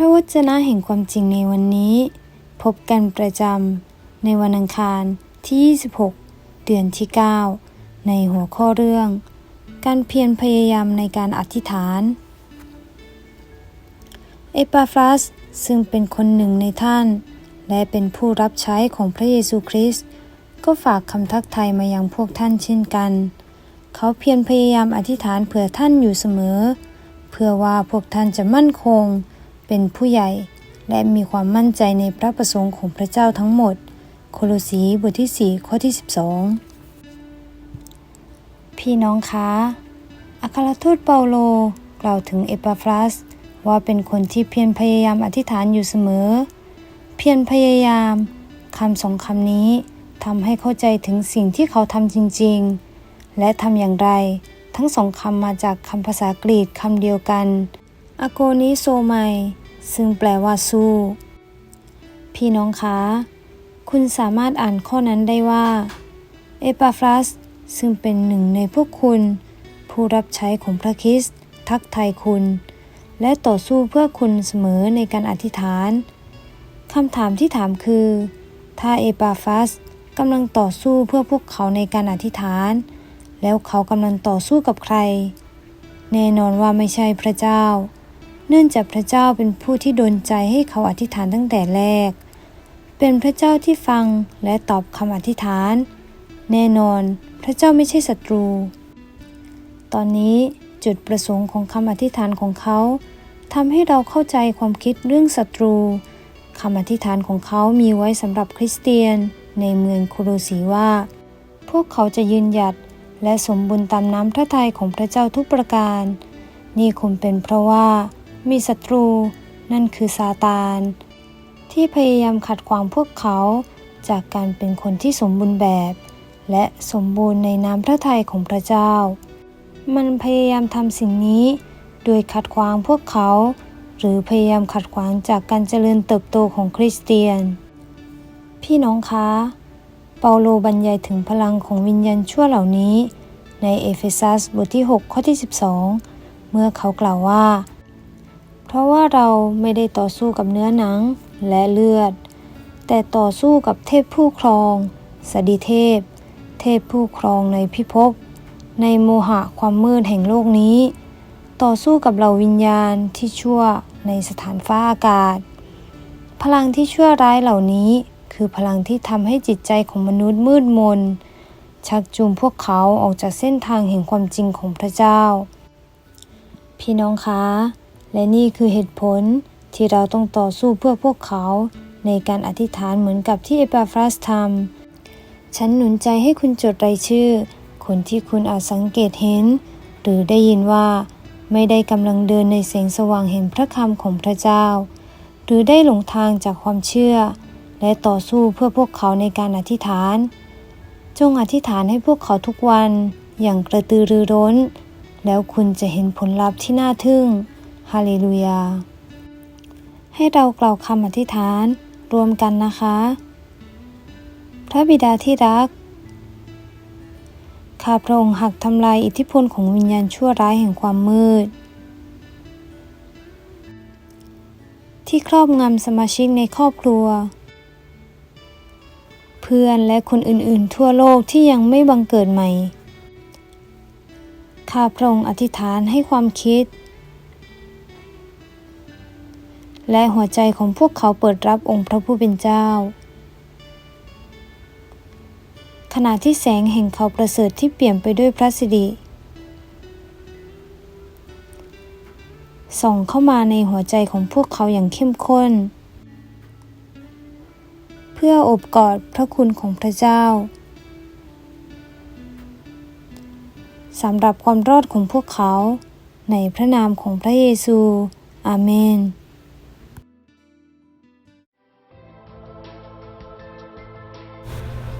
ระวจนะแห่งความจริงในวันนี้ พบกันประจำในวันอังคารที่ 26 เดือนที่ 9 ในหัวข้อเรื่อง การเพียรพยายามในการอธิษฐาน เอปาฟรัสซึ่งเป็นคนหนึ่งในท่าน และเป็นผู้รับใช้ของพระเยซูคริสต์ก็ฝากคำทักทายมายังพวกท่านเช่นกัน เขาเพียรพยายามอธิษฐานเผื่อท่านอยู่เสมอ เพื่อว่าพวกท่านจะมั่นคง เป็นผู้ใหญ่ และมีความมั่นใจในพระประสงค์ของพระเจ้าทั้งหมด โคโลสีบทที่ 4 ข้อที่ 12 พี่น้องคะอัครทูตเปาโลกล่าวถึงเอปาฟรัส ว่าเป็นคนที่เพียรพยายามอธิษฐานอยู่เสมอ เพียรพยายามคำสองคำนี้ทำให้เข้าใจถึงสิ่งที่เขาทำจริง ๆ และทำอย่างไร ทั้งสองคำมาจากคำภาษากรีกคำเดียวกัน อโกนิโซไม ซึ่งแปลว่าสู้ พี่น้องคะ คุณสามารถอ่านข้อนั้นได้ว่า เอปาฟรัส ซึ่งเป็นหนึ่งในพวกคุณ ผู้รับใช้ของพระคริสต์ทักทายคุณ และต่อสู้เพื่อคุณเสมอในการอธิษฐานคำถามที่ถามคือ ถ้าเอปาฟัสกำลังต่อสู้เพื่อพวกเขาในการอธิษฐาน แล้วเขากำลังต่อสู้กับใคร แน่นอนว่าไม่ใช่พระเจ้า เนื่องจากพระเจ้าเป็นผู้ที่ดลใจให้เขาอธิษฐานตั้งแต่แรก เป็นพระเจ้าที่ฟังและตอบคำอธิษฐาน แน่นอนพระเจ้าไม่ใช่ศัตรู ตอนนี้จุดประสงค์ของคำอธิษฐานของเขาทำให้เราเข้าใจความคิดเรื่องศัตรูคำอธิษฐานของเขามีไว้สำหรับคริสเตียนในเมืองโคโลสีว่า พวกเขาจะยืนหยัดและสมบูรณ์ตามน้ำพระทัยของพระเจ้าทุกประการ นี่คงเป็นเพราะว่า มีศัตรู นั่นคือซาตาน ที่พยายามขัดขวางพวกเขาจากการเป็นคนที่สมบูรณ์แบบ และสมบูรณ์ในน้ำพระทัยของพระเจ้า มันพยายามทำสิ่งนี้ โดยขัดขวางพวกเขา หรือพยายามขัดขวางจากการเจริญเติบโตของคริสเตียน พี่น้องคะ เปาโลบรรยายถึงพลังของวิญญาณชั่วเหล่านี้ ในเอเฟซัสบทที่ 6 ข้อที่ 12 เมื่อเขากล่าวว่า เพราะว่าเราไม่ได้ต่อสู้กับเนื้อหนังและเลือด แต่ต่อสู้กับเทพผู้ครอง สดิเทพ เทพผู้ครองในพิภพ ในโมหะความมืดแห่งโลกนี้ ต่อสู้กับเหล่าวิญญาณที่ชั่วในสถานฟ้าอากาศ พลังที่ชั่วร้ายเหล่านี้คือพลังที่ทำให้จิตใจของมนุษย์มืดมน ชักจูงพวกเขาออกจากเส้นทางแห่งความจริงของพระเจ้า พี่น้องคะ และนี่คือเหตุผลที่เราต้องต่อสู้เพื่อพวกเขาในการอธิษฐานเหมือนกับที่เอปาฟรัสทำ ฉันหนุนใจให้คุณจดรายชื่อ คนที่คุณอาจสังเกตเห็น หรือได้ยินว่า ไม่ได้กำลังเดินในแสงสว่างแห่งพระคำของพระเจ้า หรือได้หลงทางจากความเชื่อ และต่อสู้เพื่อพวกเขาในการอธิษฐาน จงอธิษฐานให้พวกเขาทุกวันอย่างกระตือรือร้น แล้วคุณจะเห็นผลลัพธ์ที่น่าทึ่ง ฮาเลลูยา ให้เรากล่าวคำอธิษฐานรวมกันนะคะ พระบิดาที่รัก ข้าพระองค์หักทำลายอิทธิพลของวิญญาณชั่วร้ายแห่งความมืด ที่ครอบงำสมาชิกในครอบครัว เพื่อนและคนอื่นๆ ทั่วโลกที่ยังไม่บังเกิดใหม่ข้าพระองค์อธิษฐานให้ความคิด และหัวใจของพวกเขาเปิดรับองค์พระผู้เป็นเจ้า ขณะที่แสงแห่งเขาประเสริฐที่เปี่ยมไปด้วยพระสิริส่องเข้ามาในหัวใจของพวกเขาอย่างเข้มข้น เพื่ออบกอดพระคุณของพระเจ้าสำหรับความรอดของพวกเขา ในพระนามของพระเยซู อาเมน